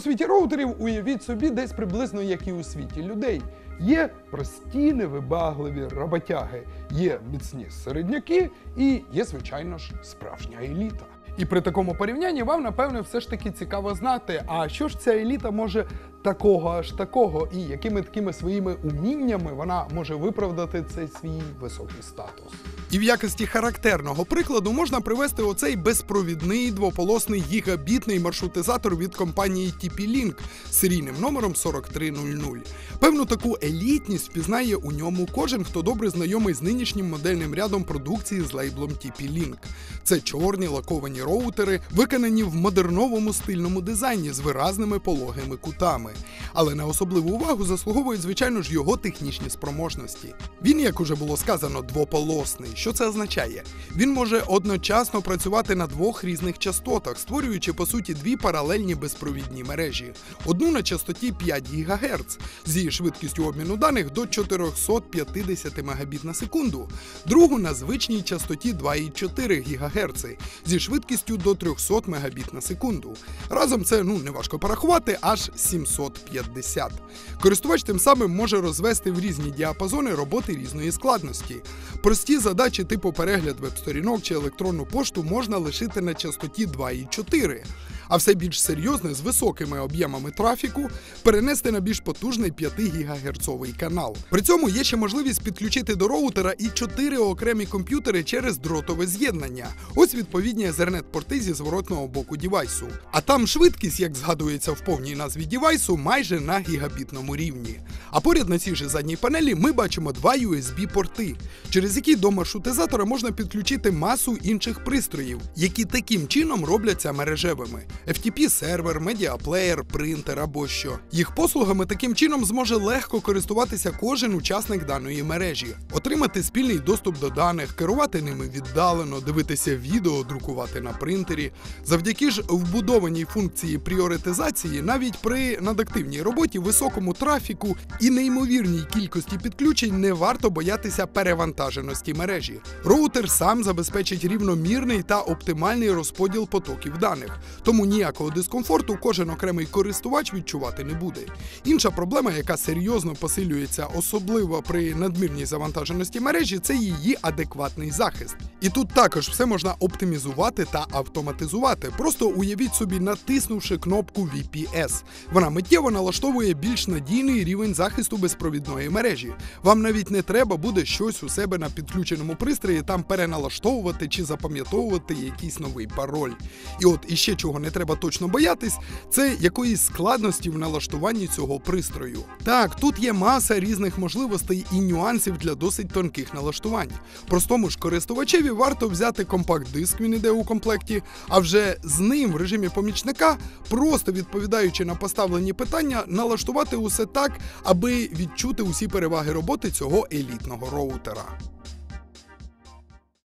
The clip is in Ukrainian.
У світі роутерів уявіть собі десь приблизно як і у світі людей. Є прості невибагливі роботяги, є міцні середняки і є, звичайно ж, справжня еліта. І при такому порівнянні вам, напевне, все ж таки цікаво знати, а що ж ця еліта може такого аж такого, і якими такими своїми уміннями вона може виправдати цей свій високий статус. І в якості характерного прикладу можна привести оцей безпровідний двополосний гігабітний маршрутизатор від компанії TP-Link з серійним номером 4300. Певну таку елітність впізнає у ньому кожен, хто добре знайомий з нинішнім модельним рядом продукції з лейблом TP-Link. Це чорні лаковані роутери, виконані в модерновому стильному дизайні з виразними пологими кутами. Але на особливу увагу заслуговують, звичайно ж, його технічні спроможності. Він, як уже було сказано, двополосний. Що це означає? Він може одночасно працювати на двох різних частотах, створюючи по суті дві паралельні безпровідні мережі: одну на частоті 5 ГГц зі швидкістю обміну даних до 450 Мбіт на секунду, другу на звичній частоті 2,4 ГГц зі швидкістю до 300 Мбіт на секунду. Разом це ну неважко порахувати, аж 750. Користувач тим самим може розвести в різні діапазони роботи різної складності. Прості задачі типу перегляд веб-сторінок чи електронну пошту можна лишити на частоті 2,4. А все більш серйозне з високими об'ємами трафіку перенести на більш потужний 5 ГГц канал. При цьому є ще можливість підключити до роутера і 4 окремі комп'ютери через дротове з'єднання. Ось відповідні Ethernet-порти зі зворотного боку дівайсу. А там швидкість, як згадується в повній назві дівайсу, майже на гігабітному рівні. А поряд на цій же задній панелі ми бачимо два USB-порти, через які до маршрутизатора можна підключити масу інших пристроїв, які таким чином робляться мережевими. FTP-сервер, медіаплеєр, принтер або що. Їх послугами таким чином зможе легко користуватися кожен учасник даної мережі, отримати спільний доступ до даних, керувати ними віддалено, дивитися відео, друкувати на принтері. Завдяки ж вбудованій функції пріоритизації, навіть при надактивній роботі, високому трафіку і неймовірній кількості підключень не варто боятися перевантаженості мережі. Роутер сам забезпечить рівномірний та оптимальний розподіл потоків даних, тому ніякого дискомфорту кожен окремий користувач відчувати не буде. Інша проблема, яка серйозно посилюється, особливо при надмірній завантаженості мережі, це її адекватний захист. І тут також все можна оптимізувати та автоматизувати. Просто уявіть собі, натиснувши кнопку VPS. Вона миттєво налаштовує більш надійний рівень захисту безпровідної мережі. Вам навіть не треба буде щось у себе на підключеному пристрої там переналаштовувати чи запам'ятовувати якийсь новий пароль. І от іще чого не треба точно боятись, це якоїсь складності в налаштуванні цього пристрою. Так, тут є маса різних можливостей і нюансів для досить тонких налаштувань. Простому ж користувачеві варто взяти компакт-диск, він іде у комплекті, а вже з ним в режимі помічника, просто відповідаючи на поставлені питання, налаштувати усе так, аби відчути усі переваги роботи цього елітного роутера.